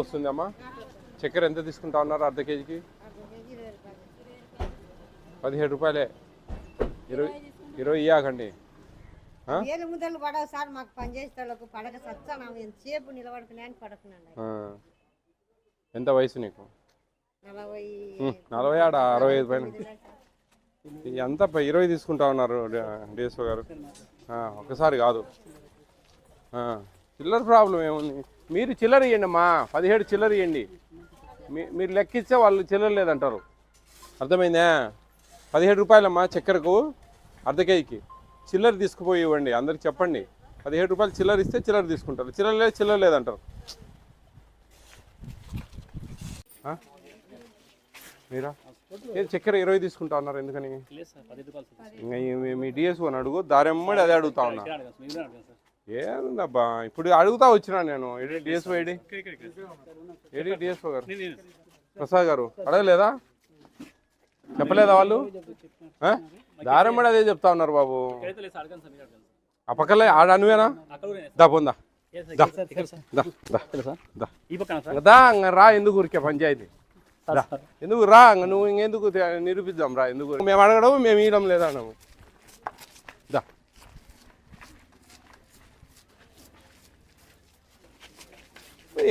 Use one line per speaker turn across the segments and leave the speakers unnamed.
వస్తుందమ్మా? చక్కెర ఎంత తీసుకుంటా ఉన్నారు అర్ధ కేజీకి? పదిహేడు రూపాయలే. ఇరవై ఇరవై ఇయ్యాకండి. ఆ?
ఏళ్ళు ముద్దలు పడవు సార్ మాకు పనిచేసేటోళ్ళకు పడక సచ్చాను ఎంతసేపు నిలబడుకున్నాయని పడుకున్నాను
ఆ. ఎంత వయసు నీకు?
నలభై
నలభై ఆడ? అరవై ఐదు పైన? ఎంత ఇరవై తీసుకుంటా ఉన్నారు డిఎస్ఓ గారు. ఒకసారి కాదు. చిల్లర ప్రాబ్లం ఏముంది? మీరు చిల్లర ఇవ్వండి అమ్మా. పదిహేడు చిల్లర ఇవ్వండి మీ- మీరు లెక్కిస్తే వాళ్ళు చిల్లర లేదంటారు. అర్థమైందా? పదిహేడు రూపాయలమ్మా చక్కెరకు అర్ధ కేజీకి. చిల్లర తీసుకుపోయి ఇవ్వండి. అందరికి చెప్పండి. పదిహేడు రూపాయలు చిల్లర ఇస్తే చిల్లర తీసుకుంటారు. చిల్లర లేదు చిల్లర లేదంటారు? మీరా? ఏది చక్కెర ఇరవై తీసుకుంటా ఉన్నారు ఎందుకని? మీ డిఎస్ఓ అని అడుగు. దారెమ్మడి అదే అడుగుతా ఉన్నా. ఏందబ్బా ఇప్పుడు అడుగుతా వచ్చినా నేను. AD DSO AD? AD DSO garu? Prasad గారు అడగలేదా? చెప్పలేదా వాళ్ళు? దారెమ్మడి అదే చెప్తా ఉన్నారు బాబు. ఆ పక్కలే ఆడ
కూడా
దా పొందా. రా ఎందుకు ఊరికే పంచాయతీ? ఎందుకు రా నువ్వు ఇంకెందుకు నిరూపిద్దాం రా ఎందుకు మేము అడగడం మేము ఇవ్వడం లేదా అన్నాము?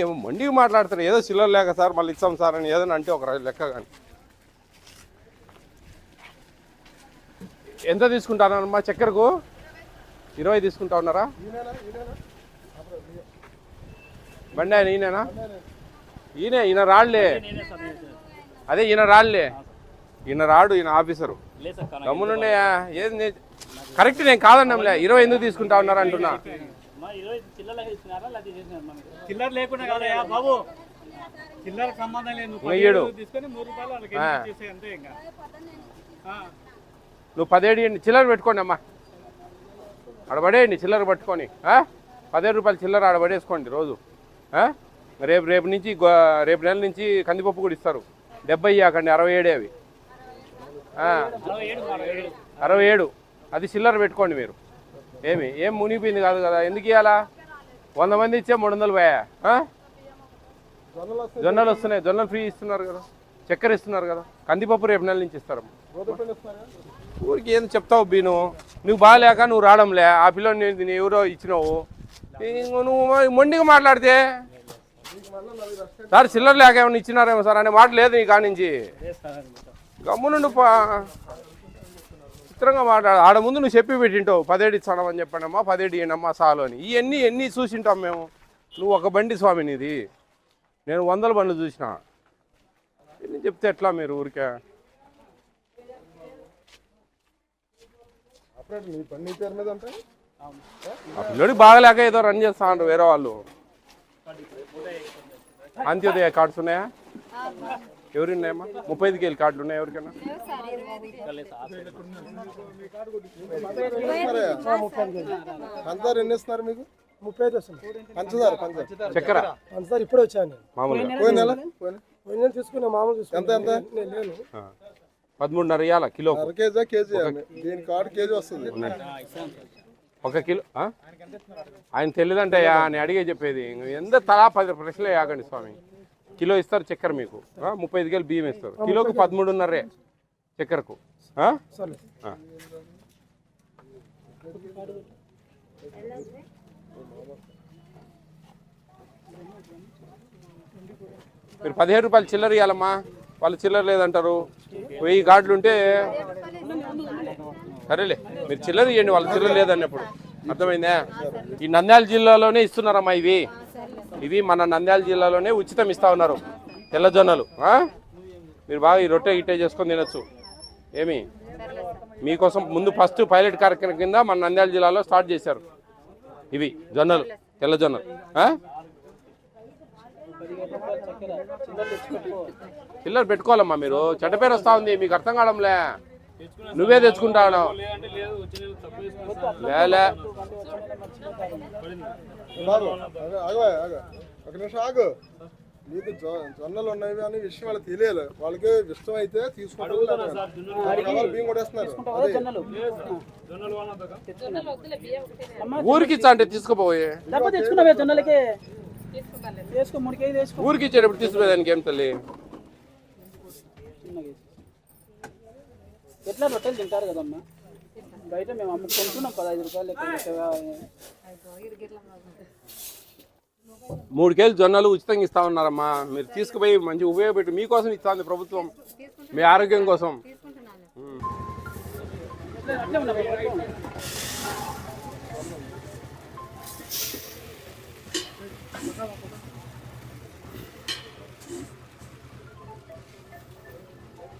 ఏమో మండికి మాట్లాడతారు. ఏదో చిల్లర లేక సార్ మళ్ళీ ఇస్తాం సార్ అని ఏదైనా అంటే ఒక లెక్క కానీ. ఎంత తీసుకుంటానమ్మా చక్కెరకు? ఇరవై తీసుకుంటా ఉన్నారా? బండి ఆయన ఈయనేనా? ఈయన ఈయన
సార్
అదే ఈయన రాళ్ళే. ఈయన రాడు ఈయన ఆఫీసరు. గమ్మునుండే ఏది కరెక్ట్ నేను కాదన్నాంలే ఇరవై ఎందుకు తీసుకుంటా ఉన్నారు అంటున్నా.
చిల్లర లేకుండా కాదయా బాబు. చిల్లర సంబంధం లేదు. నువ్వు. పదిహేడు తీసుకొని మూడు రూపాయలు వాళ్ళకి
ఆ.
ఎనిమిది చేసేయి అంతే ఇంకా. ఆ.
నువ్వు పదిహేడు ఇవ్వండి. చిల్లర పెట్టుకోండి అమ్మా. ఆడబడేయండి చిల్లర పట్టుకొని. ఆ? పదిహేడు రూపాయలు చిల్లర ఆడబడేసుకోండి రోజు. ఆ? రేపు రేపు నుంచి గో- రేపు నెల నుంచి కందిపప్పు కూడా ఇస్తారు. డెబ్బై ఇవ్వకండి అరవై ఏడే అవి.
అరవై ఏడు.
అది చిల్లర పెట్టుకోండి మీరు. ఏమి? ఏం మునిగిపోయింది కాదు కదా. ఎందుకు ఇవ్వాలా వంద మంది ఇచ్చే మూడు వందలు పోయా? జొన్నలు వస్తున్నాయి. జొన్నలు ఫ్రీ ఇస్తున్నారు కదా. చక్కెర ఇస్తున్నారు కదా. కందిపప్పు రేపు నెల నుంచి ఇస్తారు. ఊరికి ఏం చెప్తావు బీను? నువ్వు బాగాలేక నువ్వు రావడంలే. ఆ పిల్లని నేను ఎవరో ఇచ్చినావు. నువ్వు మొండిగా మాట్లాడితే? సార్ చిల్లర లేక ఏమైనా ఇచ్చినారేమో సార్. అనే మాట లేదు నీ కానించి గమ్మునుండు పా. చిత్రంగా మాట్లాడు ఆడ ముందు నువ్వు చెప్పి పెట్టింటావు పదేడు ఇచ్చాడమని చెప్పండమ్మా పదేడు ఇయ్యండమ్మా సాలు అని. ఇవన్నీ ఎన్ని చూసింటాం మేము? నువ్వు ఒక బండి స్వామి నీది. నేను వందల బండ్లు చూసిన. ఎన్ని చెప్తే ఎట్లా మీరు ఊరికే? పిల్లడికి బాగలేక ఏదో రన్ చేస్తా ఉంటారు వేరే వాళ్ళు. అంత్యోదయ కార్డ్స్ ఉన్నాయా? ఎవరున్నాయమ్మా? ముప్పై ఐదు కేజీ కార్డులు ఉన్నాయా ఎవరికైనా?
పంచదార ఎన్ని ఇస్తున్నారు మీకు?
ముప్పై ఐదు వస్తుంది
పంచదార పంచదార.
చక్కెర?
సార్ ఇప్పుడే వచ్చాను
మామూలుగా.
పోయిన నెల? పోయిన?
నెల తీసుకున్నా మామూలు తీసుకున్నా.
ఎంత, ఎంత?
నేను లేను.
పదమూడున్నర ఇవ్వాల కిలో?
కేజీ కేజీ దీని కార్డు కేజీ వస్తుంది.
ఒక కిలో? ఆయన తెలియదంటే అని అడిగే చెప్పేది. ఎంత తలా పది ప్రశ్నలు యాగండి స్వామి. కిలో ఇస్తారు చక్కెర మీకు? ముప్పై ఐదు కేలు బియ్యం ఇస్తారు. కిలోకి పదమూడున్నరే చక్కెరకు. మీరు పదిహేడు రూపాయలు చిల్లర ఇవ్వాలమ్మా వాళ్ళు చిల్లర లేదంటారు. వెయ్యి కార్డులు ఉంటే సరేలే మీరు చిల్లర ఇవ్వండి వాళ్ళు చిల్లర లేదన్నప్పుడు. అర్థమైందా? ఈ నంద్యాల జిల్లాలోనే ఇస్తున్నారమ్మా ఇవి. ఇవి మన నంద్యాల జిల్లాలోనే ఉచితం ఇస్తా ఉన్నారు. తెల్లజొన్నలు మీరు బాగా ఈ రొట్టె గిట్టే చేసుకొని తినొచ్చు. ఏమి? మీకోసం ముందు ఫస్ట్ పైలట్ కార్యక్రమం కింద మన నంద్యాల జిల్లాలో స్టార్ట్ చేశారు. ఇవి జొన్నలు తెల్ల జొన్నలు చిల్లర పెట్టుకోవాలమ్మా మీరు. చెడ్డ పేరు వస్తా ఉంది మీకు అర్థం కావడంలే. నువ్వే తెచ్చుకుంటావు లేలే
బాబు ఆగు, ఆగు ఆగు. ఒక నిమిషం ఆగు. నీకు జొ- జొన్నలు ఉన్నవి అనే విషయం వాళ్ళకి తెలియాలి. వాళ్ళకి ఇష్టం అయితే తీసుకుంటారు
ఊరికి ఇచ్చా అంటే తీసుకుపోయి.
తెచ్చుకున్నావే జొన్నలకి?
ఊరికి ఇచ్చేటప్పుడు తీసుకునేదానికి ఏం తల్లి.
ఎట్లా రొట్టెలు తింటారు కదమ్మా? బయట మేము అమ్ము కొనుక్కున్నాం పదహైదు రూపాయలు.
మూడు కేజీలు జొన్నలు ఉచితంగా ఇస్తా ఉన్నారమ్మా. మీరు తీసుకుపోయి మంచి ఉపయోగపెట్టి. మీకోసం ఇస్తుంది ప్రభుత్వం. మీ ఆరోగ్యం కోసం.